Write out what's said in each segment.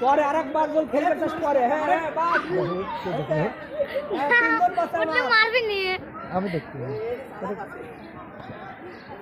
পরে আরেকবার বল খেলবে চাষ পরে হ্যাঁ হ্যাঁ আমি দেখতে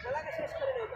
খেলাকে শেষ করে দেয়